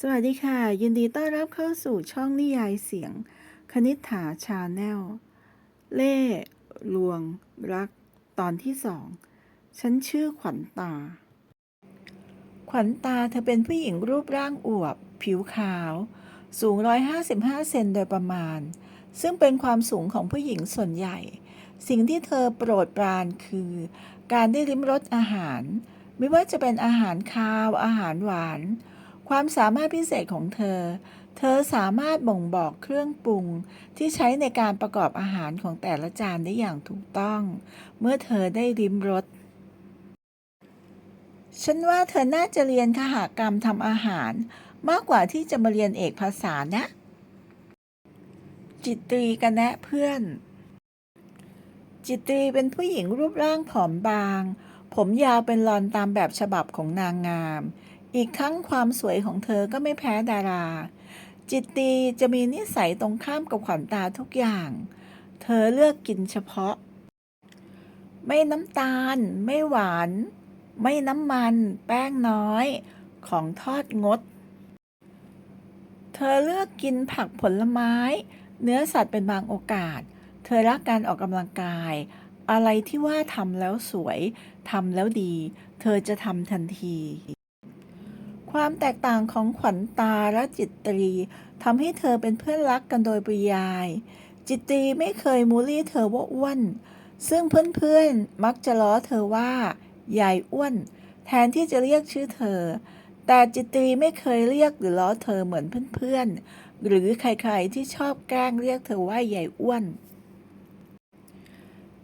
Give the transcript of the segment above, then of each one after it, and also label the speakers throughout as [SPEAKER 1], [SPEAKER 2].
[SPEAKER 1] สวัสดีค่ะ ยินดีต้อนรับเข้าสู่ช่องนิยายเสียง คณิษฐาชาแนล เล่ลวง รัก ตอนที่สองฉันชื่อขวัญตา ขวัญตาเธอเป็นผู้หญิงรูปร่างอวบ ผิวขาว สูง 155 เซนโดยประมาณ ซึ่งเป็นความสูงของผู้หญิงส่วนใหญ่ สิ่งที่เธอโปรดปรานคือ การได้ลิ้มรสอาหาร ไม่ว่าจะเป็นอาหารคาว อาหารหวาน ความสามารถพิเศษของเธอ เธอสามารถบ่งบอกเครื่องปรุงที่ใช้ในการประกอบอาหารของแต่ละจานได้อย่างถูกต้อง เมื่อเธอได้ริมรสฉันว่าเธอน่าจะเรียนคหกรรมทำอาหาร มากกว่าที่จะมาเรียนเอกภาษานะ จิตรีกันแนะเพื่อน จิตรีเป็นผู้หญิงรูปร่างผอมบาง ผมยาวเป็นลอนตามแบบฉบับของนางงาม อีกทั้งความสวยของเธอก็ไม่แพ้ดารา จิตตีจะมีนิสัยตรงข้ามกับขวัญตาทุกอย่าง เธอเลือกกินเฉพาะ ไม่น้ำตาล ไม่หวาน ไม่น้ำมัน แป้งน้อย ของทอดงด เธอเลือกกินผักผลไม้ เนื้อสัตว์เป็นบางโอกาส เธอรักการออกกำลังกาย อะไรที่ว่าทำแล้วสวยทำแล้วดี เธอจะทำทันที ความแตกต่างของขวัญตาและจิตตรีทำให้เธอเป็นเพื่อนรักกันโดยปริยาย จิตตรีไม่เคยมูลี่เธอว่าอ้วน ซึ่งเพื่อนๆมักจะล้อเธอว่ายายอ้วน แทนที่จะเรียกชื่อเธอ แต่จิตตรีไม่เคยเรียกหรือล้อเธอเหมือนเพื่อนๆ หรือใครๆที่ชอบแกล้งเรียกเธอว่ายายอ้วน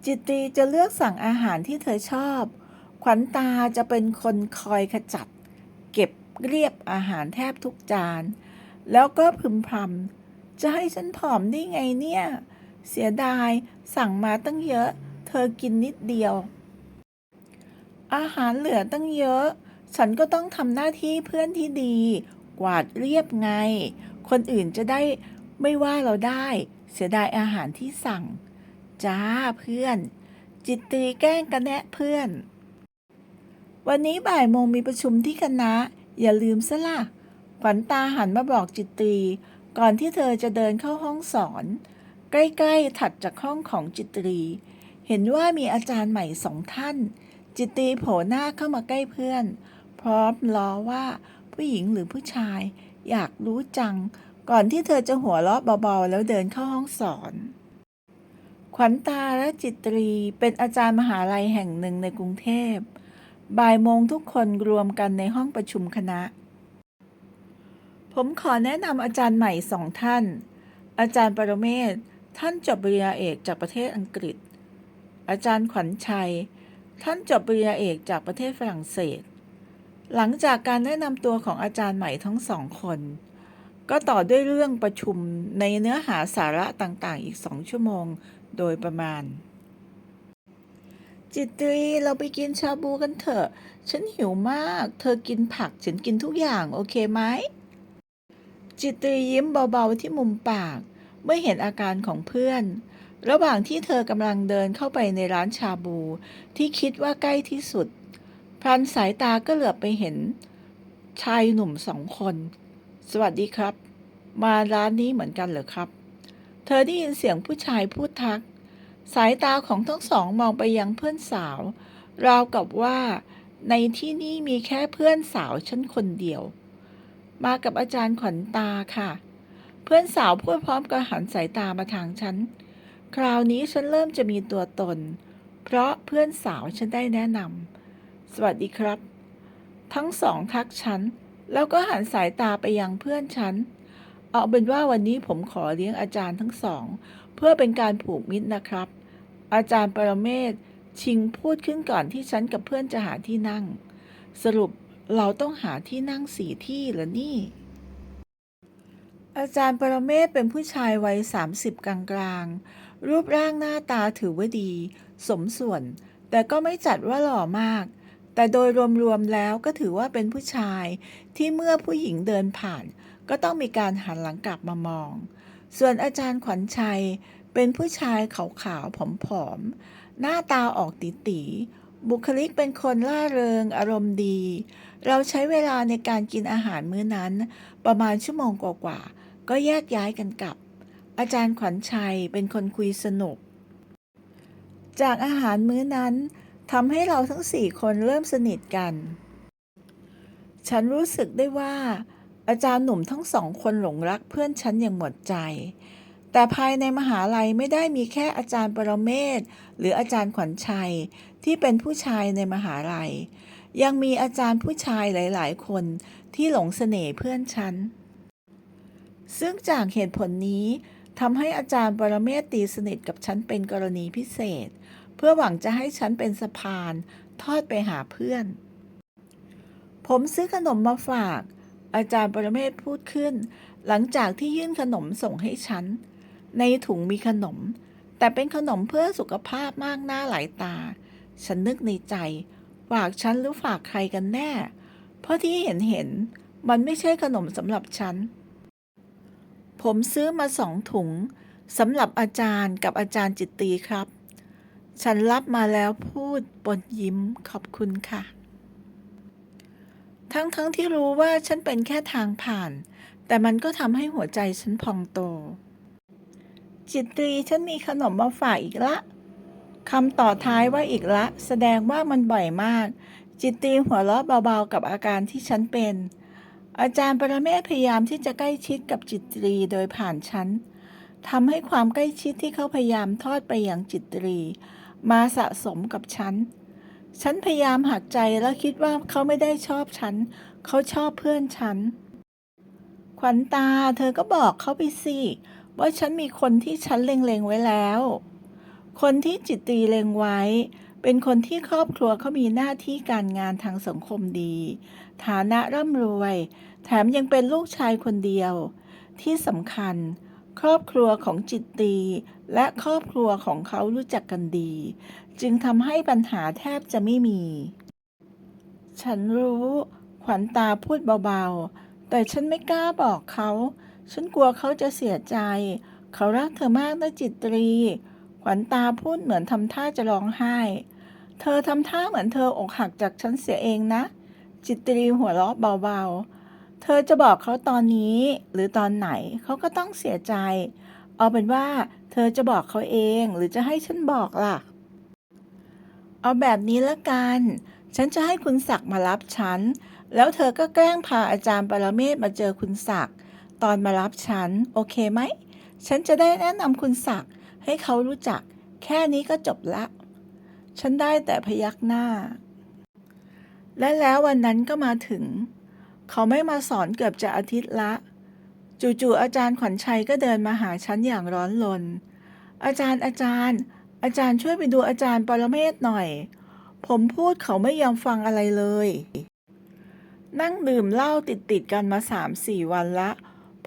[SPEAKER 1] จิตตรีจะเลือกสั่งอาหารที่เธอชอบ ขวัญตาจะเป็นคนคอยขจัด เรียบอาหารแทบทุกจาน แล้วก็พึมพำจะให้ฉันผอมได้ไงเนี่ย เสียดายสั่งมาตั้งเยอะ เธอกินนิดเดียว อาหารเหลือตั้งเยอะ ฉันก็ต้องทำหน้าที่เพื่อนที่ดี กวาดเรียบไง คนอื่นจะได้ไม่ว่าเราได้ เสียดายอาหารที่สั่ง จ้าเพื่อน จิตตีแกล้งกันแนะเพื่อนวันนี้บ่ายโมงมีประชุมที่คณะ อย่าลืมซะล่ะ ขวัญตาหันมาบอกจิตตรี ก่อนที่เธอจะเดินเข้าห้องสอน ใกล้ๆถัดจากห้องของจิตรี เห็นว่ามีอาจารย์ใหม่สองท่าน จิตรีโผล่หน้าเข้ามาใกล้เพื่อน พร้อมล้อว่าผู้หญิงหรือผู้ชาย อยากรู้จัง ก่อนที่เธอจะหัวเราะเบาๆแล้วเดินเข้าห้องสอนขวัญตาและจิตรีเป็นอาจารย์มหาลัยแห่งหนึ่งในกรุงเทพ บ่ายโมงทุกคนรวมกันในห้องประชุมคณะ ผมขอแนะนำอาจารย์ใหม่สองท่าน อาจารย์ปรเมศ ท่านจบปริญญาเอกจากประเทศอังกฤษ อาจารย์ขวัญชัย ท่านจบปริญญาเอกจากประเทศฝรั่งเศส หลังจากการแนะนำตัวของอาจารย์ใหม่ทั้งสองคน ก็ต่อด้วยเรื่องประชุมในเนื้อหาสาระต่างๆ อีกสองชั่วโมงโดยประมาณ จิตรีเราไปกินชาบูกันเถอะ ฉันหิวมาก เธอกินผัก ฉันกินทุกอย่างโอเคไหม จิตรียิ้มเบาๆที่มุมปาก เมื่อเห็นอาการของเพื่อน ระหว่างที่เธอกำลังเดินเข้าไปในร้านชาบู ที่คิดว่าใกล้ที่สุด พลันสายตาก็เหลือบไปเห็น ชายหนุ่มสองคน สวัสดีครับ มาร้านนี้เหมือนกันเหรอครับ เธอได้ยินเสียงผู้ชายพูดทัก สายตาของทั้งสองมองไปยังเพื่อนสาว ราวกับว่า ในที่นี่มีแค่เพื่อนสาวฉันคนเดียว มากับอาจารย์ขวัญตาค่ะ เพื่อนสาวพูดพร้อมกับหันสายตามาทางฉัน คราวนี้ฉันเริ่มจะมีตัวตน เพราะเพื่อนสาวฉันได้แนะนำสวัสดีครับ ทั้งสองทักฉัน แล้วก็หันสายตาไปยังเพื่อนฉัน เอาเป็นว่าวันนี้ผมขอเลี้ยงอาจารย์ทั้งสอง เพื่อเป็นการผูกมิตรนะครับ อาจารย์ปรเมศชิงพูดขึ้นก่อนที่ฉันกับเพื่อนจะหาที่นั่ง สรุปเราต้องหาที่นั่งสี่ที่เหรอนี่ อาจารย์ปรเมศเป็นผู้ชายวัย30กลางๆ รูปร่างหน้าตาถือว่าดี สมส่วน แต่ก็ไม่จัดว่าหล่อมาก แต่โดยรวมๆแล้วก็ถือว่าเป็นผู้ชายที่เมื่อผู้หญิงเดินผ่าน ก็ต้องมีการหันหลังกลับมามอง ส่วนอาจารย์ขวัญชัยเป็นผู้ชายขาวๆผอมๆ หน้าตาออกตีๆบุคลิกเป็นคนล่าเริงอารมณ์ดี เราใช้เวลาในการกินอาหารมื้อนั้น ประมาณชั่วโมงกว่าๆ ก็แยกย้ายกันกลับ อาจารย์ขวัญชัยเป็นคนคุยสนุก จากอาหารมื้อนั้นทำให้เราทั้งสี่คนเริ่มสนิทกัน ฉันรู้สึกได้ว่า อาจารย์หนุ่มทั้งสองคนหลงรักเพื่อนฉันอย่างหมดใจ แต่ภายในมหาลัยไม่ได้มีแค่อาจารย์ปรเมศหรืออาจารย์ขวัญชัยที่เป็นผู้ชายในมหาลัย ยังมีอาจารย์ผู้ชายหลาย ๆ คนที่หลงเสน่ห์เพื่อนฉัน ซึ่งจากเหตุผลนี้ทำให้อาจารย์ปรเมศตีสนิทกับฉันเป็นกรณีพิเศษ เพื่อหวังจะให้ฉันเป็นสะพาน ทอดไปหาเพื่อน ผมซื้อขนมมาฝาก อาจารย์ปรเมศพูดขึ้น หลังจากที่ยื่นขนมส่งให้ฉัน ในถุงมีขนม แต่เป็นขนมเพื่อสุขภาพมากหน้าหลายตา ฉันนึกในใจ ฝากฉันหรือฝากใครกันแน่ เพราะที่เห็นเห็น มันไม่ใช่ขนมสำหรับฉัน ผมซื้อมาสองถุงสำหรับอาจารย์กับอาจารย์จิตตีครับ ฉันรับมาแล้วพูดปนยิ้มขอบคุณค่ะ ทั้งๆทที่รู้ว่าฉันเป็นแค่ทางผ่าน แต่มันก็ทำให้หัวใจฉันพองโต จิตรีฉันมีขนมมาฝากอีกละคำต่อท้ายว่าอีกละ แสดงว่ามันบ่อยมาก จิตรีหัวเราะเบาๆกับอาการที่ฉันเป็น อาจารย์ปรเมศพยายามที่จะใกล้ชิดกับจิตรีโดยผ่านฉันทำให้ความใกล้ชิดที่เขาพยายามทอดไปอย่างจิตรี มาสะสมกับฉัน ฉันพยายามหักใจแล้วคิดว่าเขาไม่ได้ชอบฉัน เขาชอบเพื่อนฉัน ขวัญตา เธอก็บอกเขาไปสิ ว่าฉันมีคนที่ฉันเล็งๆไว้แล้ว คนที่จิตตีเล็งไว้ เป็นคนที่ครอบครัวเขามีหน้าที่การงานทางสังคมดี ฐานะร่ำรวย แถมยังเป็นลูกชายคนเดียว ที่สำคัญ ครอบครัวของจิตตี และครอบครัวของเขารู้จักกันดี จึงทำให้ปัญหาแทบจะไม่มี ฉันรู้ ขวัญตาพูดเบาๆ แต่ฉันไม่กล้าบอกเขา ฉันกลัวเขาจะเสียใจ เขารักเธอมากนะจิตรี ขวัญตาพูดเหมือนทำท่าจะร้องไห้ เธอทำท่าเหมือนเธออกหักจากฉันเสียเองนะ จิตรีหัวเราะเบาๆ เธอจะบอกเขาตอนนี้หรือตอนไหนเขาก็ต้องเสียใจ เอาเป็นว่า เธอจะบอกเขาเองหรือจะให้ฉันบอกล่ะ เอาแบบนี้ละกัน ฉันจะให้คุณศักดิ์มารับฉัน แล้วเธอก็แกล้งพาอาจารย์ปรเมศมาเจอคุณศักดิ์ตอนมารับฉัน โอเคไหม ฉันจะได้แนะนำคุณศักดิ์ให้เขารู้จัก แค่นี้ก็จบละ ฉันได้แต่พยักหน้า และแล้ววันนั้นก็มาถึง เขาไม่มาสอนเกือบจะอาทิตย์ละ จู่ๆอาจารย์ขวัญชัยก็เดินมาหาฉันอย่างร้อนรนอาจารย์อาจารย์ อาจารย์ช่วยไปดูอาจารย์ปรเมศหน่อย ผมพูดเขาไม่ยอมฟังอะไรเลย นั่งดื่มเหล้าติดติดๆกันมาสามสี่วันละ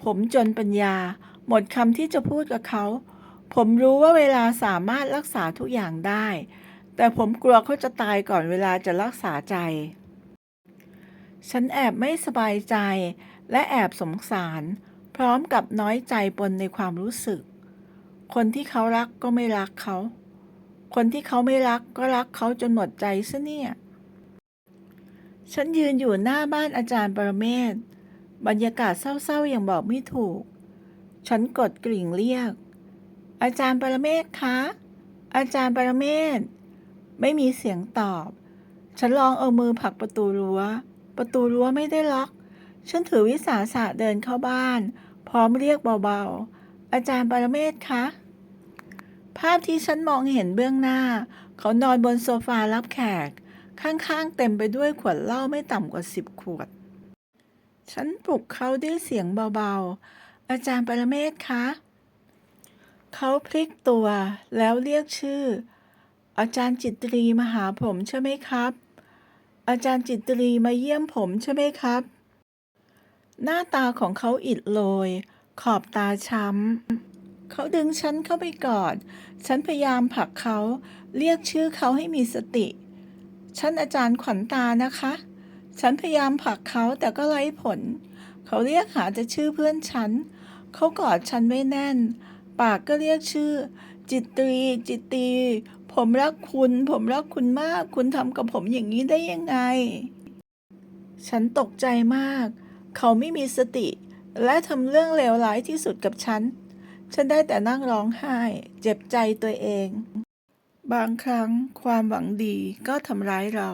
[SPEAKER 1] ผมจนปัญญา หมดคำที่จะพูดกับเขา ผมรู้ว่าเวลาสามารถรักษาทุกอย่างได้ แต่ผมกลัวเขาจะตายก่อนเวลาจะรักษาใจ ฉันแอบไม่สบายใจ และแอบสงสาร พร้อมกับน้อยใจปนในความรู้สึก คนที่เขารักก็ไม่รักเขา คนที่เขาไม่รักก็รักเขาจนหมดใจซะเนี่ย ฉันยืนอยู่หน้าบ้านอาจารย์ปรเมศบรรยากาศเศร้าๆอย่างบอกไม่ถูก ฉันกดกริ่งเรียก อาจารย์ปรเมศคะ อาจารย์ปรเมศไม่มีเสียงตอบ ฉันลองเอามือผลักประตูรั้ว ประตูรั้วไม่ได้ล็อก ฉันถือวิสาสะเดินเข้าบ้าน พร้อมเรียกเบาๆ อาจารย์ปรเมศคะ ภาพที่ฉันมองเห็นเบื้องหน้า เขานอนบนโซฟารับแขก ข้างๆ เต็มไปด้วยขวดเหล้าไม่ต่ำกว่าสิบขวด ฉันปลุกเขาด้วยเสียงเบาๆ อาจารย์ปรเมศคะเขาพลิกตัวแล้วเรียกชื่อ อาจารย์จิตรีมาหาผมใช่ไหมครับ อาจารย์จิตรีมาเยี่ยมผมใช่ไหมครับ หน้าตาของเขาอิดโรย ขอบตาช้ำ เขาดึงฉันเข้าไปกอด ฉันพยายามผลักเขา เรียกชื่อเขาให้มีสติ ฉันอาจารย์ขวัญตานะคะ ฉันพยายามผลักเขาแต่ก็ไร้ผล เขาเรียกหาแต่ชื่อเพื่อนฉัน เขากอดฉันไว้แน่น ปากก็เรียกชื่อ จิตตรี จิตตรี ผมรักคุณ ผมรักคุณมาก คุณทำกับผมอย่างนี้ได้ยังไง ฉันตกใจมาก เขาไม่มีสติ และทำเรื่องเลวร้ายที่สุดกับฉัน ฉันได้แต่นั่งร้องไห้ เจ็บใจตัวเอง บางครั้งความหวังดีก็ทำร้ายเรา